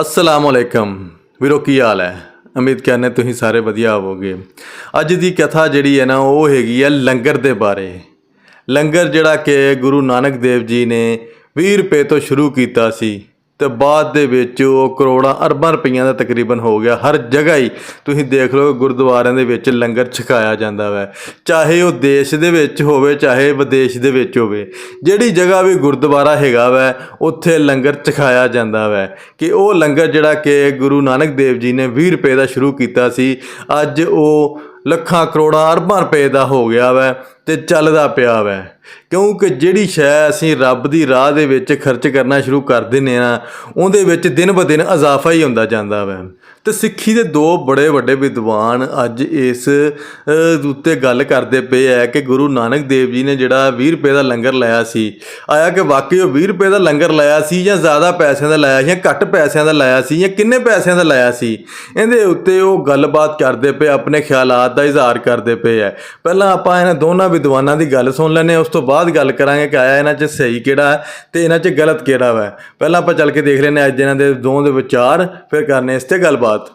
ਅਸਲਾਮ ਅਲੈਕਮ ਵੀਰੋ, ਕੀ ਹਾਲ ਹੈ? ਉਮੀਦ ਕਰਨੇ ਤੁਸੀਂ ਸਾਰੇ ਵਧੀਆ ਹੋਵੋਗੇ। ਅੱਜ ਦੀ ਕਥਾ ਜਿਹੜੀ ਹੈ ਨਾ, ਉਹ ਹੈਗੀ ਹੈ ਲੰਗਰ ਦੇ ਬਾਰੇ। ਲੰਗਰ ਜਿਹੜਾ ਕਿ ਗੁਰੂ ਨਾਨਕ ਦੇਵ ਜੀ ਨੇ 20 ਰੁਪਏ ਤੋਂ ਸ਼ੁਰੂ ਕੀਤਾ ਸੀ। ਤੇ ਬਾਅਦ ਦੇ ਵਿੱਚ ਉਹ ਕਰੋੜਾਂ ਅਰਬਾਂ ਰੁਪਈਆਂ ਦਾ ਤਕਰੀਬਨ ਹੋ ਗਿਆ। ਹਰ ਜਗ੍ਹਾ ਹੀ ਤੁਸੀਂ ਦੇਖ ਲਓ ਗੁਰਦੁਆਰਿਆਂ ਦੇ ਵਿੱਚ ਲੰਗਰ ਛਕਾਇਆ ਜਾਂਦਾ ਵੈ। ਚਾਹੇ ਉਹ ਦੇਸ਼ ਦੇ ਵਿੱਚ ਹੋਵੇ, ਚਾਹੇ ਵਿਦੇਸ਼ ਦੇ ਵਿੱਚ ਹੋਵੇ, ਜਿਹੜੀ ਜਗ੍ਹਾ ਵੀ ਗੁਰਦੁਆਰਾ ਹੈਗਾ ਵੈ, ਉੱਥੇ ਲੰਗਰ ਛਕਾਇਆ ਜਾਂਦਾ ਵੈ। ਕਿ ਉਹ ਲੰਗਰ ਜਿਹੜਾ ਕਿ ਗੁਰੂ ਨਾਨਕ ਦੇਵ ਜੀ ਨੇ 20 ਰੁਪਏ ਦਾ ਸ਼ੁਰੂ ਕੀਤਾ ਸੀ, ਅੱਜ ਉਹ ਲੱਖਾਂ ਕਰੋੜਾਂ ਅਰਬਾਂ ਰੁਪਏ ਦਾ ਹੋ ਗਿਆ ਵੈ ਤੇ ਚੱਲਦਾ ਪਿਆ ਵੈ। ਕਿਉਂਕਿ ਜਿਹੜੀ ਸ਼ੈ ਅਸੀਂ ਰੱਬ ਦੀ ਰਾਹ ਦੇ ਵਿੱਚ ਖਰਚ ਕਰਨਾ ਸ਼ੁਰੂ ਕਰ ਦਿੰਨੇ ਆ ਉਹਦੇ ਵਿੱਚ ਦਿਨ ਬ ਦਿਨ ਇਜ਼ਾਫਾ ਹੀ ਹੁੰਦਾ ਜਾਂਦਾ ਵੈ। ਤੇ ਸਿੱਖੀ ਦੇ ਦੋ ਬੜੇ ਵੱਡੇ ਵਿਦਵਾਨ ਅੱਜ ਇਸ ਉੱਤੇ ਗੱਲ ਕਰਦੇ ਪਏ ਆ ਕਿ ਗੁਰੂ ਨਾਨਕ ਦੇਵ ਜੀ ਨੇ ਜਿਹੜਾ 20 ਰੁਪਏ ਦਾ ਲੰਗਰ ਲਾਇਆ ਸੀ, ਆਇਆ ਕਿ ਵਾਕਈ ਉਹ 20 ਰੁਪਏ ਦਾ ਲੰਗਰ ਲਾਇਆ ਸੀ ਜਾਂ ਜ਼ਿਆਦਾ ਪੈਸਿਆਂ ਦਾ ਲਾਇਆ ਜਾਂ ਘੱਟ ਪੈਸਿਆਂ ਦਾ ਲਾਇਆ ਸੀ ਜਾਂ ਕਿੰਨੇ ਪੈਸਿਆਂ ਦਾ ਲਾਇਆ ਸੀ? ਇਹਦੇ ਉੱਤੇ ਉਹ ਗੱਲਬਾਤ ਕਰਦੇ ਪਏ, ਆਪਣੇ ਖਿਆਲਾਤ ਦਾ ਇਜ਼ਹਾਰ ਕਰਦੇ ਪਏ ਆ। ਪਹਿਲਾਂ ਆਪਾਂ ਇਹਨਾਂ ਦੋਨਾਂ ਵਿਦਵਾਨਾਂ ਦੀ ਗੱਲ ਸੁਣ ਲੈਂਦੇ ਹਾਂ, ਉਸ ਤੋਂ ਬਾਅਦ ਗੱਲ ਕਰਾਂਗੇ ਕਿ ਆਇਆ ਇਹਨਾਂ 'ਚ ਸਹੀ ਕਿਹੜਾ ਹੈ ਤੇ ਇਹਨਾਂ 'ਚ ਗਲਤ ਕਿਹੜਾ ਵਾ। ਪਹਿਲਾਂ ਆਪਾਂ ਚੱਲ ਕੇ ਦੇਖ ਲੈਂਦੇ ਹਾਂ ਅੱਜ ਇਹਨਾਂ ਦੇ ਦੋਵਾਂ ਦੇ ਵਿਚਾਰ, ਫਿਰ ਕਰਨੇ ਇਸ ਤੇ ਗੱਲਬਾਤ।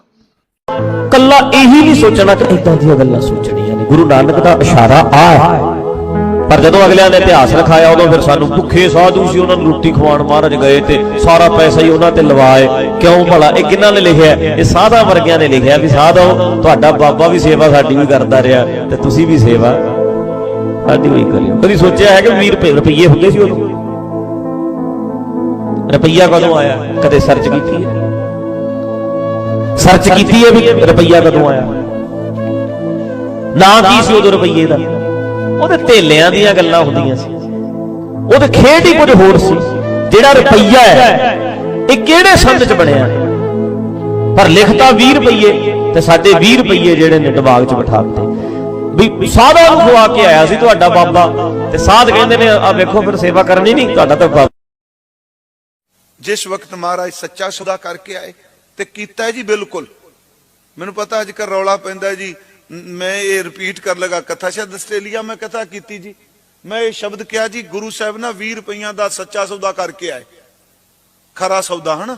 ਕੱਲਾ ਇਹੀ ਨਹੀਂ ਸੋਚਣਾ ਕਿ ਇਦਾਂ ਦੀਆਂ ਗੱਲਾਂ ਸੋਚਣੀਆਂ ਨੇ। ਗੁਰੂ ਨਾਨਕ ਦਾ ਇਸ਼ਾਰਾ ਆ ਹੈ। ਪਰ ਜਦੋਂ ਅਗਲਿਆਂ ਨੇ ਇਤਿਹਾਸ ਰਖਾਇਆ, ਉਦੋਂ ਫਿਰ ਸਾਨੂੰ ਭੁੱਖੇ ਸਾਧੂ ਸੀ, ਉਹਨਾਂ ਨੂੰ ਰੋਟੀ ਖਵਾਉਣ ਮਹਾਰਾਜ ਗਏ ਤੇ ਸਾਰਾ ਪੈਸਾ ਹੀ ਉਹਨਾਂ ਤੇ ਲਵਾਏ। ਕਿਉਂ ਭਲਾ? ਇਹ ਕਿਹਨਾਂ ਨੇ ਲਿਖਿਆ ਇਹ ਸਾਧਾ ਵਰਗਿਆਂ ਨੇ ਲਿਖਿਆ ਵੀ ਸਾਧੋ, ਤੁਹਾਡਾ ਬਾਬਾ ਵੀ ਸੇਵਾ ਸਾਡੀ ਵੀ ਕਰਦਾ ਰਿਹਾ ਤੇ ਤੁਸੀਂ ਵੀ ਸੇਵਾ ਸਾਡੀ ਵੀ ਕਰਿਓ। ਕਦੀ ਸੋਚਿਆ ਹੈ ਕਿ 20 ਰੁਪਏ ਰੁਪਈਏ ਹੁੰਦੇ ਸੀ ਉਦੋਂ? ਰੁਪਈਆ ਕਦੋਂ ਆਇਆ? ਕਦੇ ਸਰਚ ਕੀਤੀ ਹੈ? ਸਰਚ ਕੀਤੀ ਹੈ ਵੀ ਰੁਪਈਆ ਕਦੋਂ ਆਇਆ? ਨਾ ਕੀ ਸੀ ਉਦੋਂ ਰੁਪਈਏ ਦਾ? ਉਹਦੇ ਧੇਲਿਆਂ ਦੀਆਂ ਗੱਲਾਂ ਹੁੰਦੀਆਂ ਸੀ। ਉਹਦੇ ਖੇਡ ਹੀ ਕੁਝ ਹੋਰ ਸੀ। ਜਿਹੜਾ ਰੁਪਈਆ ਹੈ, ਇਹ ਕਿਹੜੇ ਸੰਦ ਚ ਬਣਿਆ? ਪਰ ਲਿਖਤਾ 20 ਰੁਪਈਏ ਤੇ ਸਾਡੇ 20 ਰੁਪਈਏ ਜਿਹੜੇ ਨੇ ਦਿਮਾਗ 'ਚ ਬਿਠਾ ਦਿੱਤੇ। ਵੀ ਸਾਧਾ ਨੂੰ ਖਵਾ ਕੇ ਆਇਆ ਸੀ ਤੁਹਾਡਾ ਬਾਬਾ। ਤੇ ਸਾਧ ਕਹਿੰਦੇ ਨੇ ਆ ਵੇਖੋ, ਫਿਰ ਸੇਵਾ ਕਰਨੀ ਨਹੀਂ, ਤੁਹਾਡਾ ਤਾਂ ਬਾਬਾ। ਜਿਸ ਵਕਤ ਮਹਾਰਾਜ ਸੱਚਾ ਸੌਦਾ ਕਰਕੇ ਆਏ ਤੇ ਕੀਤਾ ਜੀ ਬਿਲਕੁਲ। ਮੈਨੂੰ ਪਤਾ ਅੱਜ ਕੱਲ੍ਹ ਰੌਲਾ ਪੈਂਦਾ ਜੀ। ਮੈਂ ਇਹ ਰਿਪੀਟ ਕਰ ਲਗਾ, ਕਥਾ ਸ਼ਾਇਦ ਆਸਟ੍ਰੇਲੀਆ ਮੈਂ ਕਥਾ ਕੀਤੀ ਜੀ। ਮੈਂ ਇਹ ਸ਼ਬਦ ਕਿਹਾ ਜੀ, ਗੁਰੂ ਸਾਹਿਬ ਨਾ 20 ਰੁਪਈਆਂ ਦਾ ਸੱਚਾ ਸੌਦਾ ਕਰਕੇ ਆਏ। ਖਰਾ ਸੌਦਾ, ਹਨਾ?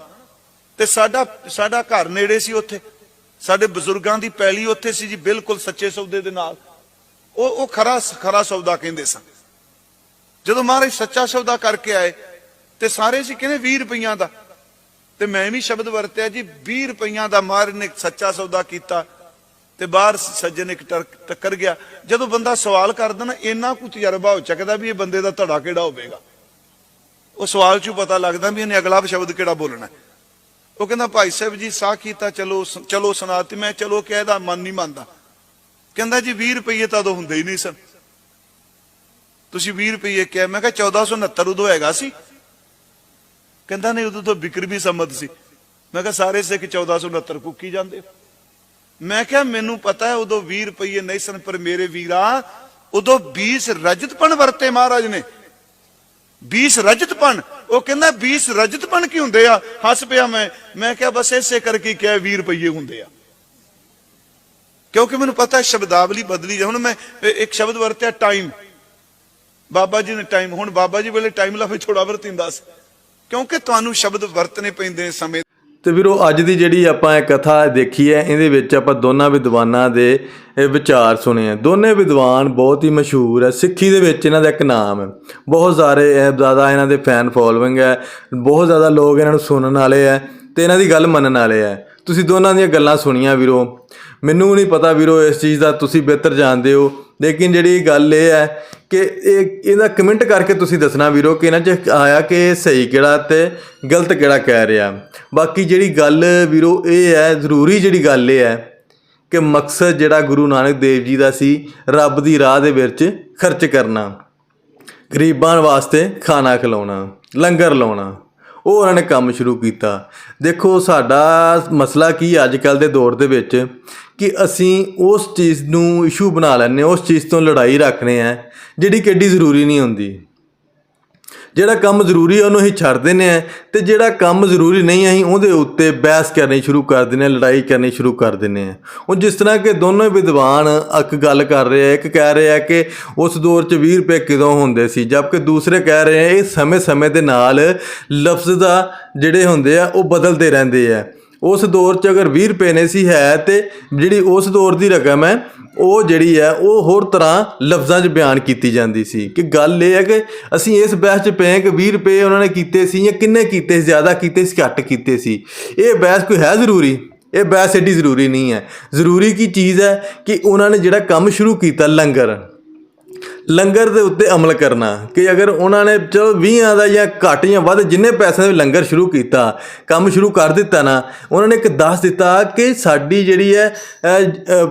ਤੇ ਸਾਡਾ ਸਾਡਾ ਘਰ ਨੇੜੇ ਸੀ ਉੱਥੇ। ਸਾਡੇ ਬਜ਼ੁਰਗਾਂ ਦੀ ਪੈਲੀ ਉੱਥੇ ਸੀ ਜੀ, ਬਿਲਕੁਲ ਸੱਚੇ ਸੌਦੇ ਦੇ ਨਾਲ। ਉਹ ਉਹ ਖਰਾ ਖਰਾ ਸੌਦਾ ਕਹਿੰਦੇ ਸਨ। ਜਦੋਂ ਮਹਾਰਾਜ ਸੱਚਾ ਸੌਦਾ ਕਰਕੇ ਆਏ, ਤੇ ਸਾਰੇ ਸੀ ਕਹਿੰਦੇ 20 ਰੁਪਈਆਂ ਦਾ। ਤੇ ਮੈਂ ਵੀ ਸ਼ਬਦ ਵਰਤਿਆ ਜੀ 20 ਰੁਪਈਆਂ ਦਾ ਮਹਾਰਾਜ ਨੇ ਸੱਚਾ ਸੌਦਾ ਕੀਤਾ। ਤੇ ਬਾਹਰ ਸੱਜਣ ਇੱਕ ਟੱਕਰ ਗਿਆ। ਜਦੋਂ ਬੰਦਾ ਸਵਾਲ ਕਰਦਾ ਨਾ ਇੰਨਾ ਕੁ ਤਜਰਬਾ ਹੋ ਚੱਕਦਾ ਵੀ ਇਹ ਬੰਦੇ ਦਾ ਧੜਾ ਕਿਹੜਾ ਹੋਵੇਗਾ। ਉਹ ਸਵਾਲ ਚੋਂ ਪਤਾ ਲੱਗਦਾ ਵੀ ਇਹਨੇ ਅਗਲਾ ਸ਼ਬਦ ਕਿਹੜਾ ਬੋਲਣਾ। ਉਹ ਕਹਿੰਦਾ, ਭਾਈ ਸਾਹਿਬ ਜੀ, ਸਾਹ ਕੀਤਾ, ਚਲੋ ਚਲੋ ਸੁਣਾ ਤੇ ਮੈਂ ਚਲੋ ਕਹਿਦਾ ਮਨ ਨਹੀਂ ਮੰਨਦਾ। ਕਹਿੰਦਾ ਜੀ 20 ਰੁਪਏ ਤਾਂ ਉਦੋਂ ਹੁੰਦੇ ਹੀ ਨਹੀਂ ਸਨ। ਤੁਸੀਂ 20 ਰੁਪਏ ਕਿਹਾ, ਮੈਂ ਕਿਹਾ 1469 ਉਦੋਂ ਹੈਗਾ ਸੀ। ਕਹਿੰਦਾ ਨਹੀਂ, ਉਦੋਂ ਤਾਂ ਬਿਕਰ ਵੀ ਸੰਮਤ ਸੀ। ਮੈਂ ਕਿਹਾ ਸਾਰੇ ਸਿੱਖ 1469 ਕੁੱਕੀ ਜਾਂਦੇ ਮੈਂ ਕਿਹਾ ਮੈਨੂੰ ਪਤਾ ਹੈ ਉਦੋਂ 20 ਰੁਪਏ ਨਹੀਂ ਸਨ, ਪਰ ਮੇਰੇ ਵੀਰਾ, ਉਦੋਂ 20 ਰਜਤਪਣ ਵਰਤੇ ਮਹਾਰਾਜ ਨੇ। 20 ਰਜਤਪਣ, ਉਹ ਕਹਿੰਦਾ 20 ਰਜਤਪਣ ਕੀ ਹੁੰਦੇ ਆ? ਹੱਸ ਪਿਆ ਮੈਂ। ਮੈਂ ਕਿਹਾ ਬਸ ਇਸੇ ਕਰਕੇ ਕਿਹਾ 20 ਰੁਪਏ ਹੁੰਦੇ ਆ। ਕਿਉਂਕਿ ਮੈਨੂੰ ਪਤਾ ਸ਼ਬਦਾਵਲੀ ਬਦਲੀ ਜਾ ਹੁਣ ਮੈਂ ਇੱਕ ਸ਼ਬਦ ਵਰਤਿਆ ਟਾਈਮ ਬਾਬਾ ਜੀ ਨੇ ਟਾਈਮ ਹੁਣ ਬਾਬਾ ਜੀ ਵੇਲੇ ਟਾਈਮ ਲਾ ਵੀ ਵਰਤਿੰਦਾ ਸੀ। ਕਿਉਂਕਿ ਤੁਹਾਨੂੰ ਸ਼ਬਦ ਵਰਤਨੇ ਪੈਂਦੇ ਸਮੇਂ ਤੇ ਵੀਰੋ, ਅੱਜ ਦੀ ਜਿਹੜੀ ਆਪਾਂ ਇਹ ਕਥਾ ਦੇਖੀ ਹੈ, ਇਹਦੇ ਵਿੱਚ ਆਪਾਂ ਦੋਨਾਂ ਵਿਦਵਾਨਾਂ ਦੇ ਵਿਚਾਰ ਸੁਣੇ ਆ। ਦੋਨੇ ਵਿਦਵਾਨ ਬਹੁਤ ਹੀ ਮਸ਼ਹੂਰ ਹੈ। ਸਿੱਖੀ ਦੇ ਵਿੱਚ ਇਹਨਾਂ ਦਾ ਇੱਕ ਨਾਮ ਹੈ। ਬਹੁਤ ਸਾਰੇ ਜ਼ਿਆਦਾ ਇਹਨਾਂ ਦੇ ਫੈਨ ਫੋਲੋਇੰਗ ਹੈ। ਬਹੁਤ ਜ਼ਿਆਦਾ ਲੋਕ ਇਹਨਾਂ ਨੂੰ ਸੁਣਨ ਵਾਲੇ ਹੈ ਤੇ ਇਹਨਾਂ ਦੀ ਗੱਲ ਮੰਨਣ ਵਾਲੇ ਹੈ। ਤੁਸੀਂ ਦੋਨਾਂ ਦੀਆਂ ਗੱਲਾਂ ਸੁਣੀਆਂ ਵੀਰੋ। ਮੈਨੂੰ ਨਹੀਂ ਪਤਾ ਵੀਰੋ ਇਸ ਚੀਜ਼ ਦਾ ਤੁਸੀਂ ਬਿਹਤਰ ਜਾਣਦੇ ਹੋ। ਲੇਕਿਨ ਜਿਹੜੀ ਗੱਲ ਇਹ ਹੈ ਕਿ ਇਹ ਇਹਦਾ ਕਮੈਂਟ ਕਰਕੇ ਤੁਸੀਂ ਦੱਸਣਾ ਵੀਰੋ ਕਿ ਇਹਨਾਂ 'ਚ ਆਇਆ ਕਿ ਸਹੀ ਕਿਹੜਾ ਤੇ ਗਲਤ ਕਿਹੜਾ ਕਹਿ ਰਿਹਾ। ਬਾਕੀ ਜਿਹੜੀ ਗੱਲ ਵੀਰੋ ਇਹ ਹੈ, ਜ਼ਰੂਰੀ ਜਿਹੜੀ ਗੱਲ ਇਹ ਹੈ ਕਿ ਮਕਸਦ ਜਿਹੜਾ ਗੁਰੂ ਨਾਨਕ ਦੇਵ ਜੀ ਦਾ ਸੀ, ਰੱਬ ਦੀ ਰਾਹ ਦੇ ਵਿੱਚ ਖਰਚ ਕਰਨਾ। ਗਰੀਬਾਂ ਵਾਸਤੇ ਖਾਣਾ ਖਿਲਾਉਣਾ, ਲੰਗਰ ਲਾਉਣਾ। ਉਹ ਉਹਨਾਂ ਨੇ ਕੰਮ ਸ਼ੁਰੂ ਕੀਤਾ। ਦੇਖੋ ਸਾਡਾ ਮਸਲਾ ਕੀ ਅੱਜ ਕੱਲ ਦੇ ਦੌਰ ਦੇ ਵਿੱਚ ਕਿ ਅਸੀਂ ਉਸ ਚੀਜ਼ ਨੂੰ ਇਸ਼ੂ ਬਣਾ ਲੈਂਦੇ ਹਾਂ, ਉਸ ਚੀਜ਼ ਤੋਂ ਲੜਾਈ ਰੱਖਨੇ ਆ ਜਿਹੜੀ ਕਿੱਡੀ ਜ਼ਰੂਰੀ ਨਹੀਂ ਹੁੰਦੀ। ਜਿਹੜਾ ਕੰਮ ਜ਼ਰੂਰੀ ਹੈ ਉਹਨੂੰ ਅਸੀਂ ਛੱਡ ਦਿੰਦੇ ਆ ਤੇ ਜਿਹੜਾ ਕੰਮ ਜ਼ਰੂਰੀ ਨਹੀਂ ਅਸੀਂ ਉਹਦੇ ਉੱਤੇ ਬਹਿਸ ਕਰਨੀ ਸ਼ੁਰੂ ਕਰ ਦਿੰਦੇ ਆ ਲੜਾਈ ਕਰਨੀ ਸ਼ੁਰੂ ਕਰ ਦਿੰਦੇ ਆ ਉਹ ਜਿਸ ਤਰ੍ਹਾਂ ਕਿ ਦੋਨੋਂ ਵਿਦਵਾਨ ਇੱਕ ਗੱਲ ਕਰ ਰਹੇ ਆ, ਇੱਕ ਕਹਿ ਰਹੇ ਆ ਕਿ ਉਸ ਦੌਰ 'ਚ 20 ਰੁਪਏ ਕਿਦੋਂ ਹੁੰਦੇ ਸੀ, ਜਦਕਿ ਦੂਸਰੇ ਕਹਿ ਰਹੇ ਆ, ਇਹ ਸਮੇਂ-ਸਮੇਂ ਦੇ ਨਾਲ ਲਫ਼ਜ਼ ਦਾ ਜਿਹੜੇ ਹੁੰਦੇ ਆ, ਉਹ ਬਦਲਦੇ ਰਹਿੰਦੇ ਆ। ਉਸ ਦੌਰ 'ਚ ਅਗਰ 20 ਰੁਪਏ ਨੇ ਸੀ ਹੈ ਤੇ ਜਿਹੜੀ ਉਸ ਦੌਰ ਦੀ ਰਕਮ ਹੈ, ਉਹ ਜਿਹੜੀ ਹੈ, ਉਹ ਹੋਰ ਤਰ੍ਹਾਂ ਲਫ਼ਜ਼ਾਂ 'ਚ ਬਿਆਨ ਕੀਤੀ ਜਾਂਦੀ ਸੀ। ਕਿ ਗੱਲ ਇਹ ਹੈ ਕਿ ਅਸੀਂ ਇਸ ਬਹਿਸ 'ਚ ਪਏ ਕਿ 20 ਰੁਪਏ ਉਹਨਾਂ ਨੇ ਕੀਤੇ ਸੀ ਜਾਂ ਕਿੰਨੇ ਕੀਤੇ ਸੀ ਜ਼ਿਆਦਾ ਕੀਤੇ ਸੀ, ਘੱਟ ਕੀਤੇ ਸੀ। ਇਹ ਬਹਿਸ ਕੋਈ ਹੈ ਜ਼ਰੂਰੀ? ਇਹ ਬਹਿਸ ਐਡੀ ਜ਼ਰੂਰੀ ਨਹੀਂ ਹੈ। ਜ਼ਰੂਰੀ ਕੀ ਚੀਜ਼ ਹੈ ਕਿ ਉਹਨਾਂ ਨੇ ਜਿਹੜਾ ਕੰਮ ਸ਼ੁਰੂ ਕੀਤਾ, ਲੰਗਰ। ਲੰਗਰ ਦੇ ਉੱਤੇ ਅਮਲ ਕਰਨਾ ਕਿ ਅਗਰ ਉਹਨਾਂ ਨੇ ਚਲੋ 20 ਦਾ ਜਾਂ ਘੱਟ ਜਾਂ ਵੱਧ ਜਿੰਨੇ ਪੈਸਿਆਂ ਦੇ ਲੰਗਰ ਸ਼ੁਰੂ ਕੀਤਾ, ਕੰਮ ਸ਼ੁਰੂ ਕਰ ਦਿੱਤਾ ਨਾ, ਉਹਨਾਂ ਨੇ ਇੱਕ ਦੱਸ ਦਿੱਤਾ ਕਿ ਸਾਡੀ ਜਿਹੜੀ ਹੈ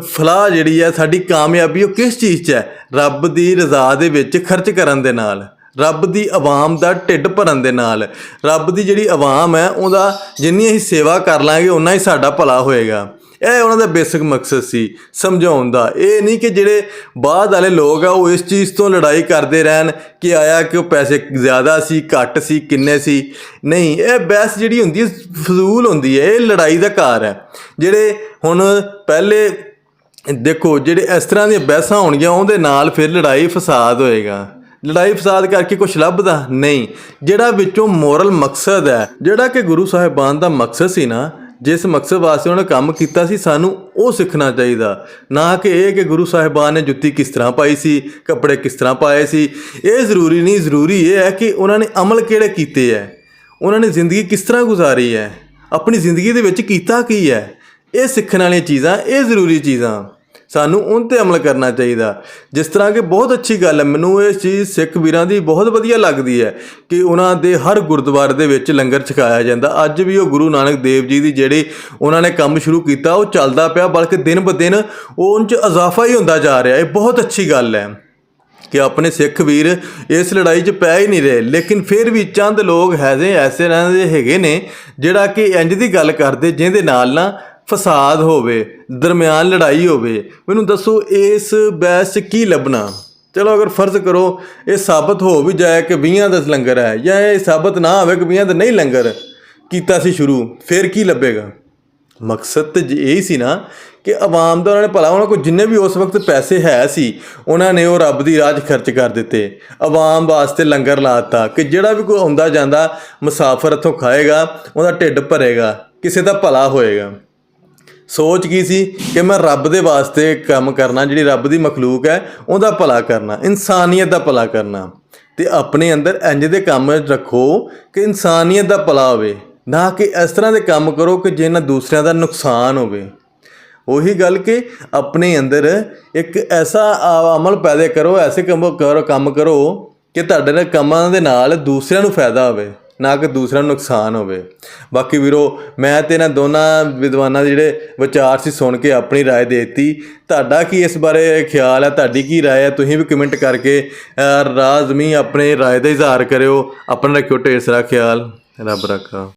ਫਲਾਹ ਜਿਹੜੀ ਹੈ, ਸਾਡੀ ਕਾਮਯਾਬੀ ਉਹ ਕਿਸ ਚੀਜ਼ 'ਚ ਹੈ? ਰੱਬ ਦੀ ਰਜ਼ਾ ਦੇ ਵਿੱਚ ਖਰਚ ਕਰਨ ਦੇ ਨਾਲ, ਰੱਬ ਦੀ ਆਵਾਮ ਦਾ ਢਿੱਡ ਭਰਨ ਦੇ ਨਾਲ, ਰੱਬ ਦੀ ਜਿਹੜੀ ਆਵਾਮ ਹੈ ਉਹਦਾ ਜਿੰਨੀ ਅਸੀਂ ਸੇਵਾ ਕਰ ਲਾਂਗੇ ਉਨਾ ਹੀ ਸਾਡਾ ਭਲਾ ਹੋਏਗਾ। ਇਹ ਉਹਨਾਂ ਦਾ ਬੇਸਿਕ ਮਕਸਦ ਸੀ ਸਮਝਾਉਣ ਦਾ। ਇਹ ਨਹੀਂ ਕਿ ਜਿਹੜੇ ਬਾਅਦ ਵਾਲੇ ਲੋਕ ਆ, ਉਹ ਇਸ ਚੀਜ਼ ਤੋਂ ਲੜਾਈ ਕਰਦੇ ਰਹਿਣ ਕਿ ਆਇਆ ਕਿ ਉਹ ਪੈਸੇ ਜ਼ਿਆਦਾ ਸੀ, ਘੱਟ ਸੀ, ਕਿੰਨੇ ਸੀ। ਨਹੀਂ, ਇਹ ਬਹਿਸ ਜਿਹੜੀ ਹੁੰਦੀ ਹੈ, ਫਜ਼ੂਲ ਹੁੰਦੀ ਹੈ, ਇਹ ਲੜਾਈ ਦਾ ਘਰ ਹੈ। ਜਿਹੜੇ ਹੁਣ ਪਹਿਲੇ ਦੇਖੋ, ਜਿਹੜੇ ਇਸ ਤਰ੍ਹਾਂ ਦੀਆਂ ਬਹਿਸਾਂ ਹੋਣਗੀਆਂ, ਉਹਦੇ ਨਾਲ ਫਿਰ ਲੜਾਈ ਫਸਾਦ ਹੋਏਗਾ। ਲੜਾਈ ਫਸਾਦ ਕਰਕੇ ਕੁਝ ਲੱਭਦਾ? ਨਹੀਂ। ਜਿਹੜਾ ਵਿੱਚੋਂ ਮੋਰਲ ਮਕਸਦ ਹੈ, ਜਿਹੜਾ ਕਿ ਗੁਰੂ ਸਾਹਿਬਾਨ ਦਾ ਮਕਸਦ ਸੀ ਨਾ ਜਿਸ ਮਕਸਦ ਵਾਸਤੇ ਉਹਨਾਂ ਨੇ ਕੰਮ ਕੀਤਾ ਸੀ, ਸਾਨੂੰ ਉਹ ਸਿੱਖਣਾ ਚਾਹੀਦਾ। ਨਾ ਕਿ ਇਹ ਕਿ ਗੁਰੂ ਸਾਹਿਬਾਨ ਨੇ ਜੁੱਤੀ ਕਿਸ ਤਰ੍ਹਾਂ ਪਾਈ ਸੀ, ਕੱਪੜੇ ਕਿਸ ਤਰ੍ਹਾਂ ਪਾਏ ਸੀ। ਇਹ ਜ਼ਰੂਰੀ ਨਹੀਂ, ਜ਼ਰੂਰੀ ਇਹ ਹੈ ਕਿ ਉਹਨਾਂ ਨੇ ਅਮਲ ਕਿਹੜੇ ਕੀਤੇ ਹੈ। ਉਹਨਾਂ ਨੇ ਜ਼ਿੰਦਗੀ ਕਿਸ ਤਰ੍ਹਾਂ ਗੁਜ਼ਾਰੀ ਹੈ। ਆਪਣੀ ਜ਼ਿੰਦਗੀ ਦੇ ਵਿੱਚ ਕੀਤਾ ਕੀ ਹੈ। ਇਹ ਸਿੱਖਣ ਵਾਲੀਆਂ ਚੀਜ਼ਾਂ, ਇਹ ਜ਼ਰੂਰੀ ਚੀਜ਼ਾਂ। ਸਾਨੂੰ ਉਹਨਾਂ ਤੇ ਅਮਲ ਕਰਨਾ ਚਾਹੀਦਾ। ਜਿਸ ਤਰ੍ਹਾਂ ਕਿ ਬਹੁਤ ਅੱਛੀ ਗੱਲ ਹੈ, ਮੈਨੂੰ ਇਹ ਚੀਜ਼ ਸਿੱਖ ਵੀਰਾਂ ਦੀ ਬਹੁਤ ਵਧੀਆ ਲੱਗਦੀ ਹੈ ਕਿ ਉਹਨਾਂ ਦੇ ਹਰ ਗੁਰਦੁਆਰੇ ਦੇ ਵਿੱਚ ਲੰਗਰ ਛਕਾਇਆ ਜਾਂਦਾ। ਅੱਜ ਵੀ ਉਹ ਗੁਰੂ ਨਾਨਕ ਦੇਵ ਜੀ ਦੀ ਜਿਹੜੀ ਉਹਨਾਂ ਨੇ ਕੰਮ ਸ਼ੁਰੂ ਕੀਤਾ, ਉਹ ਚੱਲਦਾ ਪਿਆ, ਬਲਕਿ ਦਿਨ ਬ ਦਿਨ ਉਹ ਉਹਨਾਂ 'ਚ ਇਜ਼ਾਫਾ ਹੀ ਹੁੰਦਾ ਜਾ ਰਿਹਾ। ਇਹ ਬਹੁਤ ਅੱਛੀ ਗੱਲ ਹੈ ਕਿ ਆਪਣੇ ਸਿੱਖ ਵੀਰ ਇਸ ਲੜਾਈ 'ਚ ਪੈ ਹੀ ਨਹੀਂ ਰਹੇ। ਲੇਕਿਨ ਫਿਰ ਵੀ ਚੰਦ ਲੋਕ ਹੈਗੇ ਐਸੇ ਰਹਿੰਦੇ ਹੈਗੇ ਨੇ, ਜਿਹੜਾ ਕਿ ਇੰਜ ਦੀ ਗੱਲ ਕਰਦੇ, ਜਿਹਦੇ ਨਾਲ ਨਾ ਫਸਾਦ ਹੋਵੇ, ਦਰਮਿਆਨ ਲੜਾਈ ਹੋਵੇ, ਮੈਨੂੰ ਦੱਸੋ ਇਸ ਬਹਿਸ 'ਚ ਕੀ ਲੱਭਣਾ? ਚਲੋ ਅਗਰ ਫਰਜ਼ ਕਰੋ ਇਹ ਸਾਬਤ ਹੋ ਵੀ ਜਾਏ ਕਿ 20 ਦਾ ਲੰਗਰ ਹੈ ਜਾਂ ਇਹ ਸਾਬਤ ਨਾ ਹੋਵੇ ਕਿ 20 ਦਾ ਨਹੀਂ ਲੰਗਰ, ਕੀਤਾ ਸੀ ਸ਼ੁਰੂ, ਫਿਰ ਕੀ ਲੱਭੇਗਾ? ਮਕਸਦ ਤੇ ਜ- ਇਹ ਸੀ ਨਾ ਕਿ ਆਵਾਮ ਦਾ ਉਹਨਾਂ ਨੇ ਭਲਾ ਉਹਨਾਂ ਕੋਲ ਜਿੰਨੇ ਵੀ ਉਸ ਵਕਤ ਪੈਸੇ ਹੈ ਸੀ, ਉਹਨਾਂ ਨੇ ਉਹ ਰੱਬ ਦੀ ਰਾਹ 'ਚ ਖਰਚ ਕਰ ਦਿੱਤੇ। ਆਵਾਮ ਵਾਸਤੇ ਲੰਗਰ ਲਾਤਾ ਕਿ ਜਿਹੜਾ ਵੀ ਕੋਈ ਆਉਂਦਾ ਜਾਂਦਾ, ਮੁਸਾਫਰ ਇੱਥੋਂ ਖਾਏਗਾ, ਉਹਦਾ ਢਿੱਡ ਭਰੇਗਾ, ਕਿਸੇ ਦਾ ਭਲਾ ਹੋਏਗਾ। ਸੋਚ ਕੀ ਸੀ ਕਿ ਮੈਂ ਰੱਬ ਦੇ ਵਾਸਤੇ ਕੰਮ ਕਰਨਾ, ਜਿਹੜੀ ਰੱਬ ਦੀ ਮਖਲੂਕ ਹੈ, ਉਹਦਾ ਭਲਾ ਕਰਨਾ, ਇਨਸਾਨੀਅਤ ਦਾ ਭਲਾ ਕਰਨਾ। ਤੇ ਆਪਣੇ ਅੰਦਰ ਇੰਜ ਦੇ ਕੰਮ ਰੱਖੋ ਕਿ ਇਨਸਾਨੀਅਤ ਦਾ ਭਲਾ ਹੋਵੇ, ਨਾ ਕਿ ਇਸ ਤਰ੍ਹਾਂ ਦੇ ਕੰਮ ਕਰੋ ਕਿ ਜਿਹਨਾਂ ਦੂਸਰਿਆਂ ਦਾ ਨੁਕਸਾਨ ਹੋਵੇ। ਉਹੀ ਗੱਲ ਕਿ ਆਪਣੇ ਅੰਦਰ ਇੱਕ ਐਸਾ ਆ- ਅਮਲ ਪੈਦਾ ਕਰੋ, ਐਸੇ ਕੰਮ ਕਰੋ ਕੰਮ ਕਰੋ ਕਿ ਤੁਹਾਡੇ ਨਾਲ ਕੰਮਾਂ ਦੇ ਨਾਲ ਦੂਸਰਿਆਂ ਨੂੰ ਫਾਇਦਾ ਹੋਵੇ। ਨਾ ਕਿ ਦੂਸਰਿਆਂ ਨੂੰ ਨੁਕਸਾਨ ਹੋਵੇ ਬਾਕੀ ਵੀਰੋ ਮੈਂ ਤੇ ਇਹਨਾਂ ਦੋਨਾਂ ਵਿਦਵਾਨਾਂ ਦੇ ਜਿਹੜੇ ਵਿਚਾਰ ਸੀ ਸੁਣ ਕੇ ਆਪਣੀ رائے ਦੇਤੀ ਤੁਹਾਡਾ ਕੀ ਇਸ ਬਾਰੇ ਖਿਆਲ ਹੈ ਤੁਹਾਡੀ ਕੀ رائے ਹੈ ਤੁਸੀਂ ਵੀ ਕਮੈਂਟ ਕਰਕੇ ਅਹ, ਰਾਜ਼ਮੀ ਆਪਣੇ رائے ਦਾ ਇਜ਼ਹਾਰ ਕਰਿਓ ਆਪਣਾ ਰੱਖਿਓ ਢੇਰ ਸਾਰਾ ਖਿਆਲ ਰੱਬ ਰੱਖਾ